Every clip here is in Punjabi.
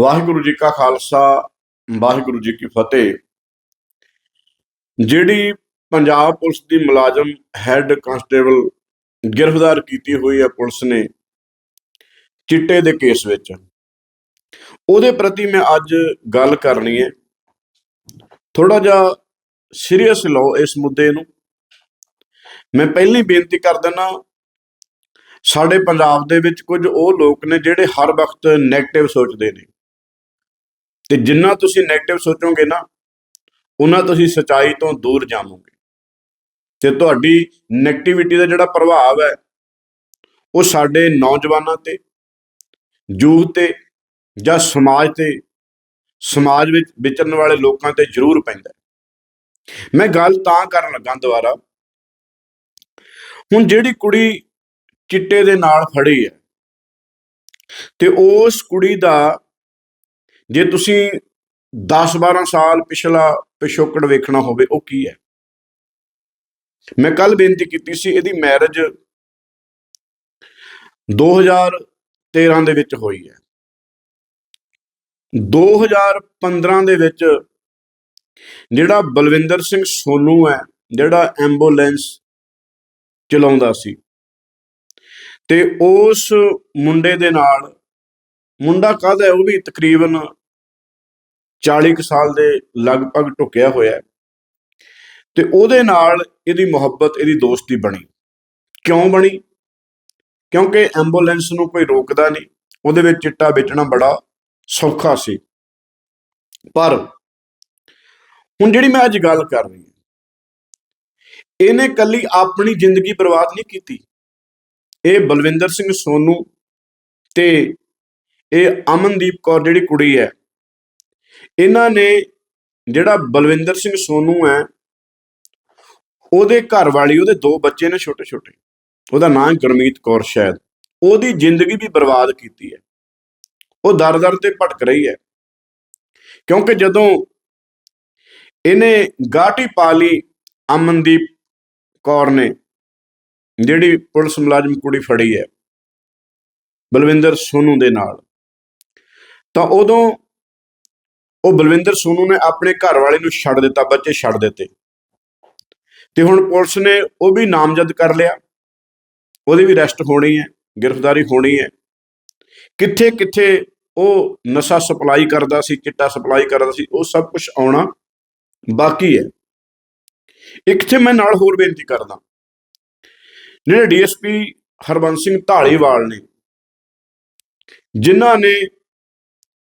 ਵਾਹਿਗੁਰੂ ਜੀ ਕਾ ਖਾਲਸਾ, ਵਾਹਿਗੁਰੂ ਜੀ ਕੀ ਫਤਿਹ। ਜਿਹੜੀ ਪੰਜਾਬ ਪੁਲਿਸ ਦੀ ਮੁਲਾਜ਼ਮ ਹੈੱਡ ਕਾਂਸਟੇਬਲ ਗ੍ਰਿਫਤਾਰ ਕੀਤੀ ਹੋਈ ਹੈ ਪੁਲਿਸ ਨੇ ਚਿੱਟੇ ਦੇ ਕੇਸ ਵਿੱਚ, ਉਹਦੇ ਪ੍ਰਤੀ ਮੈਂ ਅੱਜ ਗੱਲ ਕਰਨੀ ਹੈ। ਥੋੜਾ ਜਿਹਾ ਸੀਰੀਅਸ ਲਓ ਇਸ ਮੁੱਦੇ ਨੂੰ। ਮੈਂ ਪਹਿਲੀ ਬੇਨਤੀ ਕਰ ਦਿੰਦਾ, ਸਾਡੇ ਪੰਜਾਬ ਦੇ ਵਿੱਚ ਕੁਝ ਉਹ ਲੋਕ ਨੇ ਜਿਹੜੇ ਹਰ ਵਕਤ 네ਗੇਟਿਵ ਸੋਚਦੇ ਨੇ। ਤੇ ਜਿੰਨਾ ਤੁਸੀਂ 네ਗੇਟਿਵ ਸੋਚੋਗੇ ਨਾ, ਉਹਨਾਂ ਤੁਸੀਂ ਸਚਾਈ ਤੋਂ ਦੂਰ ਜਾਵੋਗੇ। ਤੇ ਤੁਹਾਡੀ 네ਗੇਟਿਵਿਟੀ ਦਾ ਜਿਹੜਾ ਪ੍ਰਭਾਵ ਹੈ, ਉਹ ਸਾਡੇ ਨੌਜਵਾਨਾਂ ਤੇ, ਯੂਥ ਤੇ ਜਾਂ ਸਮਾਜ ਤੇ, ਸਮਾਜ ਵਿੱਚ ਵਿਚਰਨ ਵਾਲੇ ਲੋਕਾਂ ਤੇ ਜ਼ਰੂਰ ਪੈਂਦਾ ਮੈਂ ਗੱਲ ਤਾਂ ਕਰਨ ਲੱਗਾ ਦੁਬਾਰਾ, ਹੁਣ ਜਿਹੜੀ ਕੁੜੀ ਚਿੱਟੇ ਦੇ ਨਾਲ ਫੜੀ ਹੈ, ਤੇ ਉਸ ਕੁੜੀ ਦਾ ਜੇ ਤੁਸੀਂ 10-12 ਸਾਲ ਪਿਛਲਾ ਪਿਛੋਕੜ ਵੇਖਣਾ ਹੋਵੇ, ਉਹ ਕੀ ਹੈ? ਮੈਂ ਕੱਲ ਬੇਨਤੀ ਕੀਤੀ ਸੀ, ਇਹਦੀ ਮੈਰਿਜ 2013 ਦੇ ਵਿੱਚ ਹੋਈ ਹੈ। 2015 ਦੇ ਵਿੱਚ ਜਿਹੜਾ ਬਲਵਿੰਦਰ ਸਿੰਘ ਸੋਨੂ ਹੈ, ਜਿਹੜਾ ਐਂਬੂਲੈਂਸ ਚਲਾਉਂਦਾ ਸੀ, ਤੇ ਉਸ ਮੁੰਡੇ ਦੇ ਨਾਲ, ਮੁੰਡਾ ਕਾਹਦਾ ਉਹ ਵੀ ਤਕਰੀਬਨ 40 ਕੁ ਸਾਲ ਦੇ ਲਗਭਗ ਢੁਕਿਆ ਹੋਇਆ ਹੈ। ਤੇ ਉਹਦੇ ਨਾਲ ਇਹਦੀ ਮੁਹੱਬਤ, ਇਹਦੀ ਦੋਸਤੀ ਬਣੀ। ਕਿਉਂ ਬਣੀ? ਕਿਉਂਕਿ ਐਂਬੂਲੈਂਸ ਨੂੰ ਕੋਈ ਰੋਕਦਾ ਨਹੀਂ। ਉਹਦੇ ਵਿੱਚ ਚਿੱਟਾ ਵੇਚਣਾ ਬੜਾ ਸੌਖਾ ਸੀ। ਪਰ ਹੁਣ ਜਿਹੜੀ ਮੈਂ ਅੱਜ ਗੱਲ ਕਰ ਰਹੀ ਹਾਂ, ਇਹਨੇ ਕੱਲੀ ਆਪਣੀ ਜ਼ਿੰਦਗੀ ਬਰਬਾਦ ਨਹੀਂ ਕੀਤੀ। ਇਹ ਬਲਵਿੰਦਰ ਸਿੰਘ ਸੋਨੂ ਤੇ ਇਹ ਅਮਨਦੀਪ ਕੌਰ ਜਿਹੜੀ ਕੁੜੀ ਹੈ ਇਹਨਾਂ ਨੇ ਜਿਹੜਾ ਬਲਵਿੰਦਰ ਸਿੰਘ ਸੋਨੂ ਹੈ, ਉਹਦੇ ਘਰ ਵਾਲੀ, ਉਹਦੇ ਦੋ ਬੱਚੇ ਨੇ ਛੋਟੇ ਛੋਟੇ ਉਹਦਾ ਨਾਮ ਹੈ ਗੁਰਮੀਤ ਕੌਰ ਸ਼ਾਇਦ, ਉਹਦੀ ਜ਼ਿੰਦਗੀ ਵੀ ਬਰਬਾਦ ਕੀਤੀ ਹੈ। ਉਹ ਦਰ-ਦਰ ਤੇ ਭਟਕ ਰਹੀ ਹੈ। ਕਿਉਂਕਿ ਜਦੋਂ ਇਹਨੇ ਗਾਟੀ ਪਾ ਲਈ ਅਮਨਦੀਪ ਕੌਰ ਨੇ, ਜਿਹੜੀ ਪੁਲਿਸ ਮੁਲਾਜ਼ਮ ਕੁੜੀ ਫੜੀ ਹੈ, ਬਲਵਿੰਦਰ ਸੋਨੂ ਦੇ ਨਾਲ, ਤਾਂ ਉਦੋਂ ਉਹ ਬਲਵਿੰਦਰ ਸੋਨੂ ਨੇ ਆਪਣੇ ਘਰ ਵਾਲੇ ਨੂੰ ਛੱਡ ਦਿੱਤਾ, ਬੱਚੇ ਛੱਡ ਦਿੱਤੇ। ਤੇ ਹੁਣ ਪੁਲਿਸ ਨੇ ਉਹ ਵੀ ਨਾਮਜ਼ਦ ਕਰ ਲਿਆ। ਉਹਦੀ ਵੀ ਅਰੈਸਟ ਹੋਣੀ ਹੈ, ਗ੍ਰਿਫਤਾਰੀ ਹੋਣੀ ਹੈ। ਕਿੱਥੇ ਕਿੱਥੇ ਉਹ ਨਸ਼ਾ ਸਪਲਾਈ ਕਰਦਾ ਸੀ, ਚਿੱਟਾ ਸਪਲਾਈ ਕਰਦਾ ਸੀ, ਉਹ ਸਭ ਕੁਝ ਆਉਣਾ ਬਾਕੀ ਹੈ। ਇੱਕ ਤੇ ਮੈਂ ਨਾਲ ਹੋਰ ਬੇਨਤੀ ਕਰਦਾ। ਜਿਹੜੇ ਡੀਐਸਪੀ ਹਰਬੰਸ ਸਿੰਘ ਢਾਲੀਵਾਲ ਨੇ, ਜਿਨ੍ਹਾਂ ਨੇ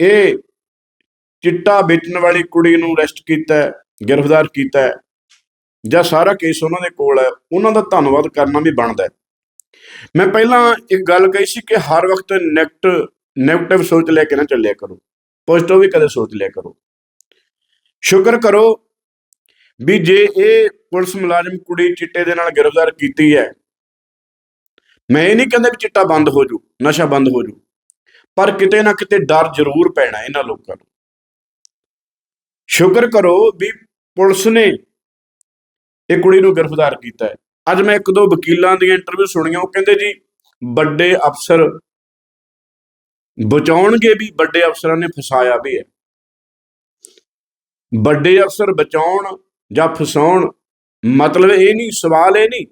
ਇਹ ਚਿੱਟਾ ਵੇਚਣ ਵਾਲੀ ਕੁੜੀ ਨੂੰ ਅਰੈਸਟ ਕੀਤਾ ਗ੍ਰਿਫਤਾਰ ਕੀਤਾ ਜਾਂ ਸਾਰਾ ਕੇਸ ਉਹਨਾਂ ਦੇ ਕੋਲ ਹੈ, ਉਹਨਾਂ ਦਾ ਧੰਨਵਾਦ ਕਰਨਾ ਵੀ ਬਣਦਾ ਹੈ। ਮੈਂ ਪਹਿਲਾਂ ਇੱਕ ਗੱਲ ਕਹੀ ਸੀ ਕਿ ਹਰ ਵਕਤ ਨੈਗੇਟ ਨੈਗੇਟਿਵ ਸੋਚ ਲੈ ਕੇ ਨਾ ਚੱਲਿਆ ਕਰੋ ਪੋਜ਼ਿਟਿਵ ਵੀ ਕਦੇ ਸੋਚ ਲਿਆ ਕਰੋ। ਸ਼ੁਕਰ ਕਰੋ ਵੀ ਜੇ ਇਹ ਪੁਲਿਸ ਮੁਲਾਜ਼ਮ ਕੁੜੀ ਚਿੱਟੇ ਦੇ ਨਾਲ ਗ੍ਰਿਫਤਾਰ ਕੀਤੀ ਹੈ, ਮੈਂ ਇਹ ਨਹੀਂ ਕਹਿੰਦਾ ਵੀ ਚਿੱਟਾ ਬੰਦ ਹੋ ਜੂ ਨਸ਼ਾ ਬੰਦ ਹੋ ਜੂ ਪਰ ਕਿਤੇ ਨਾ ਕਿਤੇ ਡਰ ਜ਼ਰੂਰ ਪੈਣਾ ਇਹਨਾਂ ਲੋਕਾਂ ਨੂੰ। ਸ਼ੁਕਰ ਕਰੋ ਵੀ ਪੁਲਿਸ ਨੇ ਇਹ ਕੁੜੀ ਨੂੰ ਗ੍ਰਿਫਤਾਰ ਕੀਤਾ ਹੈ। ਅੱਜ ਮੈਂ ਇੱਕ ਦੋ ਵਕੀਲਾਂ ਦੀਆਂ ਇੰਟਰਵਿਊ ਸੁਣੀਆਂ, ਉਹ ਕਹਿੰਦੇ ਜੀ, ਵੱਡੇ ਅਫਸਰ ਬਚਾਉਣਗੇ ਵੀ, ਵੱਡੇ ਅਫਸਰਾਂ ਨੇ ਫਸਾਇਆ ਵੀ ਹੈ। ਵੱਡੇ ਅਫਸਰ ਬਚਾਉਣ ਜਾਂ ਫਸਾਉਣ ਮਤਲਬ ਇਹ ਨਹੀਂ, ਸਵਾਲ ਇਹ ਨਹੀਂ।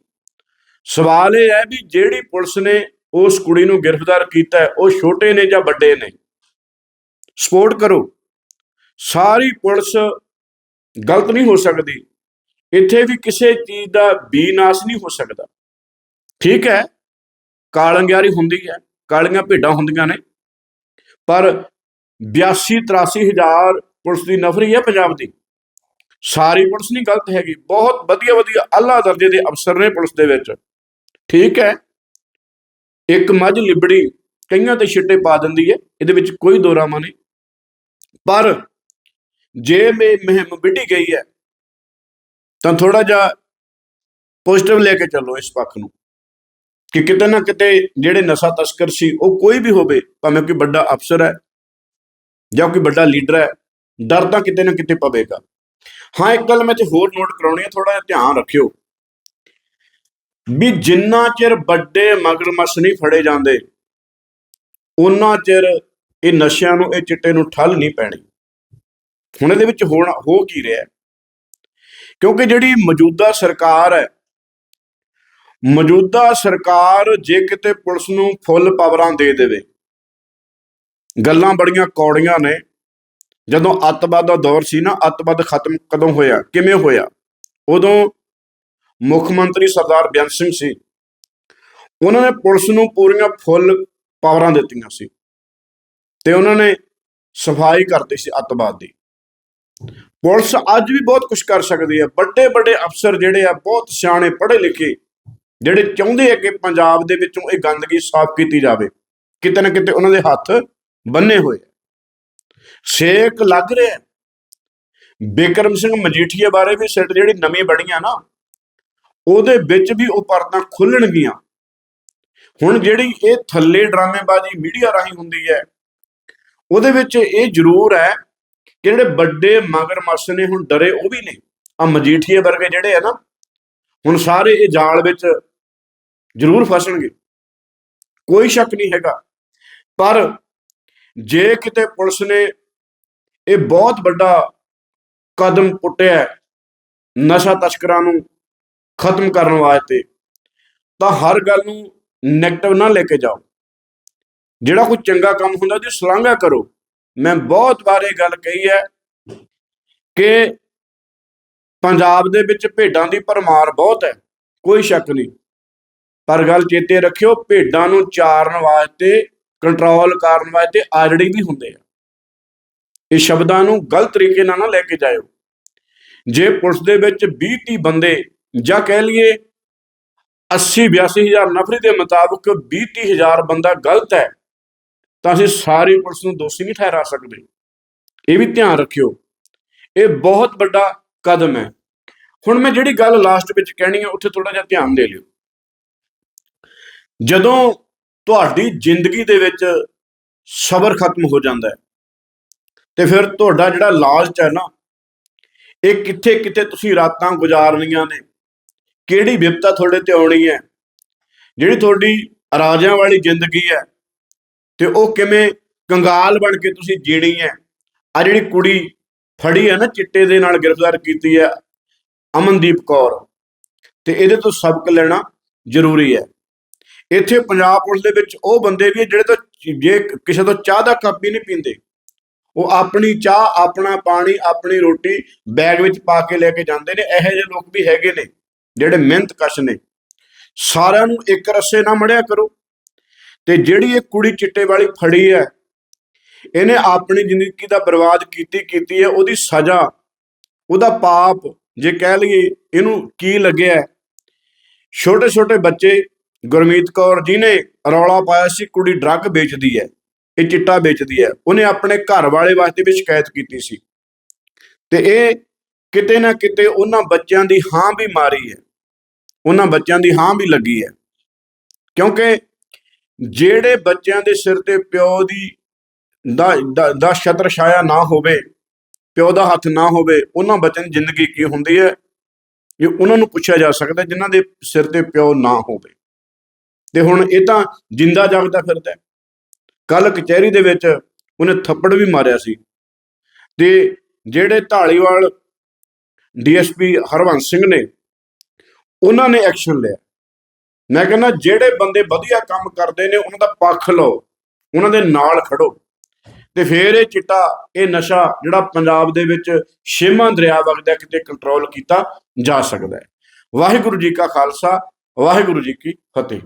ਸਵਾਲ ਇਹ ਹੈ ਵੀ ਜਿਹੜੀ ਪੁਲਿਸ ਨੇ ਉਸ ਕੁੜੀ ਨੂੰ ਗ੍ਰਿਫਤਾਰ ਕੀਤਾ ਹੈ, ਉਹ ਛੋਟੇ ਨੇ ਜਾਂ ਵੱਡੇ ਨੇ। ਸਪੋਰਟ ਕਰੋ। ਸਾਰੀ ਪੁਲਿਸ ਗਲਤ ਨਹੀਂ ਹੋ ਸਕਦੀ। ਇੱਥੇ ਵੀ ਕਿਸੇ ਚੀਜ਼ ਦਾ ਬੀਨਾਸ਼ ਨਹੀਂ ਹੋ ਸਕਦਾ। ਠੀਕ ਹੈ, ਕਾਲੰਗਿਆਰੀ ਹੁੰਦੀ ਹੈ, ਕਾਲੀਆਂ ਭੇਡਾਂ ਹੁੰਦੀਆਂ ਨੇ। ਪਰ 82 83 ਹਜ਼ਾਰ ਪੁਲਿਸ ਦੀ ਨਫਰੀ ਹੈ ਪੰਜਾਬ ਦੀ। ਸਾਰੀ ਪੁਲਿਸ ਨਹੀਂ ਗਲਤ ਹੈਗੀ। ਬਹੁਤ ਵਧੀਆ ਵਧੀਆ ਅੱਲਾ ਦਰਜੇ ਦੇ ਅਫਸਰ ਨੇ ਪੁਲਿਸ ਦੇ ਵਿੱਚ। ਠੀਕ ਹੈ, ਇੱਕ ਮੱਝ ਲਿਬੜੀ, ਕਈਆਂ ਤੇ ਛਿੱਟੇ ਪਾ ਦਿੰਦੀ ਹੈ, ਇਹਦੇ ਵਿੱਚ ਕੋਈ ਦੋਰਾਮਾ ਨਹੀਂ। ਪਰ ਜੇ ਮੇ ਮਹਿਮ ਵਿੱਢੀ ਗਈ ਹੈ, ਤਾਂ ਥੋੜਾ ਜਿਹਾ ਪੋਜ਼ਿਟਿਵ ਲੈ ਕੇ ਚੱਲੋ ਇਸ ਪੱਖ ਨੂੰ, ਕਿ ਕਿਤੇ ਨਾ ਕਿਤੇ ਜਿਹੜੇ ਨਸ਼ਾ ਤਸਕਰ ਸੀ, ਉਹ ਕੋਈ ਵੀ ਹੋਵੇ, ਭਾਵੇਂ ਕੋਈ ਵੱਡਾ ਅਫਸਰ ਹੈ ਜਾਂ ਕੋਈ ਵੱਡਾ ਲੀਡਰ ਹੈ, ਡਰ ਤਾਂ ਕਿਤੇ ਨਾ ਕਿਤੇ ਪਵੇਗਾ। ਹਾਂ, ਇੱਕ ਗੱਲ ਮੈਂ ਤੇ ਹੋਰ ਨੋਟ ਕਰਾਉਣੀ ਹੈ ਥੋੜਾ ਜਿਹਾ ਧਿਆਨ ਰੱਖਿਓ ਵੀ ਜਿੰਨਾ ਚਿਰ ਵੱਡੇ ਮਗਰਮੱਛ ਨਹੀਂ ਫੜੇ ਜਾਂਦੇ ਉਹਨਾਂ ਚਿਰ ਇਹ ਨਸ਼ਿਆਂ ਨੂੰ, ਇਹ ਚਿੱਟੇ ਨੂੰ ਠੱਲ ਨਹੀਂ ਪੈਣੀ। ਹੁਣ ਇਹਦੇ ਵਿੱਚ ਹੋਣਾ ਹੋ ਕੀ ਰਿਹਾ ਕਿਉਂਕਿ ਜਿਹੜੀ ਮੌਜੂਦਾ ਸਰਕਾਰ ਹੈ, ਮੌਜੂਦਾ ਸਰਕਾਰ ਜੇ ਕਿਤੇ ਪੁਲਿਸ ਨੂੰ ਫੁੱਲ ਪਾਵਰਾਂ ਦੇ ਦੇਵੇ, ਗੱਲਾਂ ਬੜੀਆਂ ਕੌੜੀਆਂ ਨੇ। ਜਦੋਂ ਅੱਤਵਾਦ ਦਾ ਦੌਰ ਸੀ ਨਾ, ਅੱਤਵਾਦ ਖਤਮ ਕਦੋਂ ਹੋਇਆ? ਕਿਵੇਂ ਹੋਇਆ? ਉਦੋਂ ਮੁੱਖ ਮੰਤਰੀ ਸਰਦਾਰ ਬੇਅੰਤ ਸਿੰਘ ਸੀ। ਉਹਨਾਂ ਨੇ ਪੁਲਿਸ ਨੂੰ ਪੂਰੀਆਂ ਫੁੱਲ ਪਾਵਰਾਂ ਦਿੱਤੀਆਂ ਸੀ। ਤੇ ਉਹਨਾਂ ਨੇ ਸਫ਼ਾਈ ਕਰਤੀ ਸੀ ਅੱਤਵਾਦ ਦੀ। ਪੁਲਿਸ ਅੱਜ ਵੀ ਬਹੁਤ ਕੁਝ ਕਰ ਸਕਦੀ ਹੈ। ਵੱਡੇ ਵੱਡੇ ਅਫਸਰ ਜਿਹੜੇ ਆ, ਬਹੁਤ ਸਿਆਣੇ ਪੜ੍ਹੇ ਲਿਖੇ ਜਿਹੜੇ ਚਾਹੁੰਦੇ ਆ ਕਿ ਪੰਜਾਬ ਦੇ ਵਿੱਚੋਂ ਇਹ ਗੰਦਗੀ ਸਾਫ਼ ਕੀਤੀ ਜਾਵੇ। ਕਿਤੇ ਨਾ ਕਿਤੇ ਉਹਨਾਂ ਦੇ ਹੱਥ ਬੰਨੇ ਹੋਏ ਸੇਕ ਲੱਗ ਰਿਹਾ ਬਿਕਰਮ ਸਿੰਘ ਮਜੀਠੀਆ ਬਾਰੇ ਵੀ ਸਿੱਟ ਜਿਹੜੀ ਨਵੀਂ ਬੜੀਆਂ ਨਾ, ਉਹਦੇ ਵਿੱਚ ਵੀ ਉਹ ਪਰਤਾਂ ਖੁੱਲਣਗੀਆਂ। ਹੁਣ ਜਿਹੜੀ ਇਹ ਥੱਲੇ ਡਰਾਮੇਬਾਜ਼ੀ ਮੀਡੀਆ ਰਾਹੀਂ ਹੁੰਦੀ ਹੈ, ਉਹਦੇ ਵਿੱਚ ਇਹ ਜ਼ਰੂਰ ਹੈ ਜਿਹੜੇ ਵੱਡੇ ਮਗਰਮੱਛ ਨੇ, ਹੁਣ ਡਰੇ ਉਹ ਵੀ ਨੇ। ਆ ਮਜੀਠੀਏ ਵਰਗੇ ਜਿਹੜੇ ਆ ਨਾ, ਹੁਣ ਸਾਰੇ ਇਹ ਜਾਲ ਵਿੱਚ ਜ਼ਰੂਰ ਫਸਣਗੇ। ਕੋਈ ਸ਼ੱਕ ਨਹੀਂ ਹੈਗਾ। ਪਰ ਜੇ ਕਿਤੇ ਪੁਲਿਸ ਨੇ ਇਹ ਬਹੁਤ ਵੱਡਾ ਕਦਮ ਪੁੱਟਿਆ ਨਸ਼ਾ ਤਸਕਰਾਂ ਨੂੰ ਖਤਮ ਕਰਨ ਵਾਸਤੇ, ਤਾਂ ਹਰ ਗੱਲ ਨੂੰ ਨੈਗੇਟਿਵ ਨਾ ਲੈ ਕੇ ਜਾਓ। ਜਿਹੜਾ ਕੋਈ ਚੰਗਾ ਕੰਮ ਹੁੰਦਾ, ਉਹਦੀ ਸ਼ਲਾਘਾ ਕਰੋ। ਮੈਂ ਬਹੁਤ ਵਾਰ ਇਹ ਗੱਲ ਕਹੀ ਹੈ ਕਿ ਪੰਜਾਬ ਦੇ ਵਿੱਚ ਭੇਡਾਂ ਦੀ ਭਰਮਾਰ ਬਹੁਤ ਹੈ, ਕੋਈ ਸ਼ੱਕ ਨਹੀਂ। ਪਰ ਗੱਲ ਚੇਤੇ ਰੱਖਿਓ, ਭੇਡਾਂ ਨੂੰ ਚਾਰਨ ਵਾਸਤੇ ਕੰਟਰੋਲ ਕਰਨ ਵਾਸਤੇ ਆਜੜੀ ਵੀ ਹੁੰਦੇ ਆ। ਇਹ ਸ਼ਬਦਾਂ ਨੂੰ ਗਲਤ ਤਰੀਕੇ ਨਾਲ ਨਾ ਲੈ ਕੇ ਜਾਇਓ। ਜੇ ਪੁਲਿਸ ਦੇ ਵਿੱਚ 20 30 ਬੰਦੇ ਜਾਂ ਕਹਿ ਲਈਏ 80 82 ਹਜ਼ਾਰ ਨਫਰੀ ਦੇ ਮੁਤਾਬਕ 20 30 ਹਜ਼ਾਰ ਬੰਦਾ ਗਲਤ ਹੈ ਤਾਂ ਅਸੀਂ ਸਾਰੀ ਪੁਲਿਸ ਨੂੰ ਦੋਸ਼ੀ ਨਹੀਂ ਠਹਿਰਾ ਸਕਦੇ। ਇਹ ਵੀ ਧਿਆਨ ਰੱਖਿਓ। ਇਹ ਬਹੁਤ ਵੱਡਾ ਕਦਮ ਹੈ। ਹੁਣ ਮੈਂ ਜਿਹੜੀ ਗੱਲ ਲਾਸਟ ਵਿੱਚ ਕਹਿਣੀ ਹੈ ਉੱਥੇ ਥੋੜਾ ਜਿਹਾ ਧਿਆਨ ਦੇ ਲਿਓ। ਜਦੋਂ ਤੁਹਾਡੀ ਜ਼ਿੰਦਗੀ ਦੇ ਵਿੱਚ ਸਬਰ ਖਤਮ ਹੋ ਜਾਂਦਾ ਹੈ, ਤੇ ਫਿਰ ਤੁਹਾਡਾ ਜਿਹੜਾ ਲਾਲਚ ਹੈ ਨਾ, ਇਹ ਕਿੱਥੇ ਕਿੱਥੇ ਤੁਸੀਂ ਰਾਤਾਂ ਗੁਜ਼ਾਰਨੀਆਂ ਨੇ, ਕਿਹੜੀ ਵਿਪਤਾ ਤੁਹਾਡੇ ਤੇ ਆਉਣੀ ਹੈ, ਜਿਹੜੀ ਤੁਹਾਡੀ ਰਾਜਿਆਂ ਵਾਲੀ ਜ਼ਿੰਦਗੀ ਹੈ ਤੇ ਉਹ ਕਿਵੇਂ ਕੰਗਾਲ ਬਣ ਕੇ ਤੁਸੀਂ ਜੀਣੀ ਹੈ? ਆ ਜਿਹੜੀ ਕੁੜੀ ਫੜੀ ਹੈ ਨਾ ਚਿੱਟੇ ਦੇ ਨਾਲ ਗ੍ਰਿਫਤਾਰ ਕੀਤੀ ਹੈ, ਅਮਨਦੀਪ ਕੌਰ, ਤੇ ਇਹਦੇ ਤੋਂ ਸਬਕ ਲੈਣਾ ਜ਼ਰੂਰੀ ਹੈ। ਇੱਥੇ ਪੰਜਾਬ ਪੁਲਿਸ ਦੇ ਵਿੱਚ ਉਹ ਬੰਦੇ ਵੀ ਜਿਹੜੇ ਤੋਂ ਜੇ ਕਿਸੇ ਤੋਂ ਚਾਹ ਦਾ ਕੱਪ ਵੀ ਨਹੀਂ ਪੀਂਦੇ। ਉਹ ਆਪਣੀ ਚਾਹ, ਆਪਣਾ ਪਾਣੀ, ਆਪਣੀ ਰੋਟੀ ਬੈਗ ਵਿੱਚ ਪਾ ਕੇ ਲੈ ਕੇ ਜਾਂਦੇ ਨੇ। ਇਹੋ ਜਿਹੇ ਲੋਕ ਵੀ ਹੈਗੇ ਨੇ, ਜਿਹੜੇ ਮਿਹਨਤ ਕਸ਼ ਨੇ। ਸਾਰਿਆਂ ਨੂੰ ਇੱਕ ਰਸੇ ਨਾ ਮੜਿਆ ਕਰੋ। ਤੇ ਜਿਹੜੀ ਇਹ ਕੁੜੀ ਚਿੱਟੇ ਵਾਲੀ ਫੜੀ ਹੈ, ਇਹਨੇ ਆਪਣੀ ਜ਼ਿੰਦਗੀ ਦਾ ਬਰਬਾਦ ਕੀਤੀ ਕੀਤੀ ਹੈ, ਉਹਦੀ ਸਜ਼ਾ, ਉਹਦਾ ਪਾਪ, ਜੇ ਕਹਿ ਲਈਏ ਇਹਨੂੰ ਕੀ ਲੱਗਿਆ ਛੋਟੇ ਛੋਟੇ ਬੱਚੇ, ਗੁਰਮੀਤ ਕੌਰ ਜੀ ਨੇ ਰੌਲਾ ਪਾਇਆ ਸੀ, ਕੁੜੀ ਡਰੱਗ ਵੇਚਦੀ ਹੈ, ਇਹ ਚਿੱਟਾ ਵੇਚਦੀ ਹੈ, ਉਹਨੇ ਆਪਣੇ ਘਰ ਵਾਲੇ ਵਾਸਤੇ ਵੀ ਸ਼ਿਕਾਇਤ ਕੀਤੀ ਸੀ। ਤੇ ਇਹ ਕਿਤੇ ਨਾ ਕਿਤੇ ਉਹਨਾਂ ਬੱਚਿਆਂ ਦੀ ਹਾਂ ਵੀ ਮਾਰੀ ਹੈ, ਉਹਨਾਂ ਬੱਚਿਆਂ ਦੀ ਹਾਂ ਵੀ ਲੱਗੀ ਹੈ, ਕਿਉਂਕਿ ਜਿਹੜੇ ਬੱਚਿਆਂ ਦੇ ਸਿਰ ਤੇ ਪਿਓ ਦੀ ਦਾ, ਦਾ- ਦਾ ਛਤਰ ਛਾਇਆ ਨਾ ਹੋਵੇ, ਪਿਓ ਦਾ ਹੱਥ ਨਾ ਹੋਵੇ, ਉਹਨਾਂ ਬੱਚਿਆਂ ਦੀ ਜ਼ਿੰਦਗੀ ਕੀ ਹੁੰਦੀ ਹੈ? ਇਹ ਉਹਨਾਂ ਨੂੰ ਪੁੱਛਿਆ ਜਾ ਸਕਦਾ ਜਿਨ੍ਹਾਂ ਦੇ ਸਿਰ ਤੇ ਪਿਓ ਨਾ ਹੋਵੇ। ਤੇ ਹੁਣ ਇਹ ਤਾਂ ਜਿੰਦਾ ਜਾਗਦਾ ਫਿਰਦਾ ਕੱਲ ਕਚਹਿਰੀ ਦੇ ਵਿੱਚ ਉਹਨੇ ਥੱਪੜ ਵੀ ਮਾਰਿਆ ਸੀ। ਤੇ ਜਿਹੜੇ ਢਾਲੀਵਾਲ ਡੀਐਸਪੀ ਹਰਵੰਸ ਸਿੰਘ ਨੇ, ਉਹਨਾਂ ਨੇ ਐਕਸ਼ਨ ਲਿਆ। ਮੈਂ ਕਹਿੰਦਾ ਜਿਹੜੇ ਬੰਦੇ ਵਧੀਆ ਕੰਮ ਕਰਦੇ ਨੇ, ਉਹਨਾਂ ਦਾ ਪੱਖ ਲਓ, ਉਹਨਾਂ ਦੇ ਨਾਲ ਖੜੋ। ਤੇ ਫਿਰ ਇਹ ਚਿੱਟਾ, ਇਹ ਨਸ਼ਾ ਜਿਹੜਾ ਪੰਜਾਬ ਦੇ ਵਿੱਚ ਛੇਵਾਂ ਦਰਿਆ ਵਗਦਾ ਕਿਤੇ ਕੰਟਰੋਲ ਕੀਤਾ ਜਾ ਸਕਦਾ ਹੈ। ਵਾਹਿਗੁਰੂ ਜੀ ਕਾ ਖਾਲਸਾ, ਵਾਹਿਗੁਰੂ ਜੀ ਕੀ ਫਤਿਹ।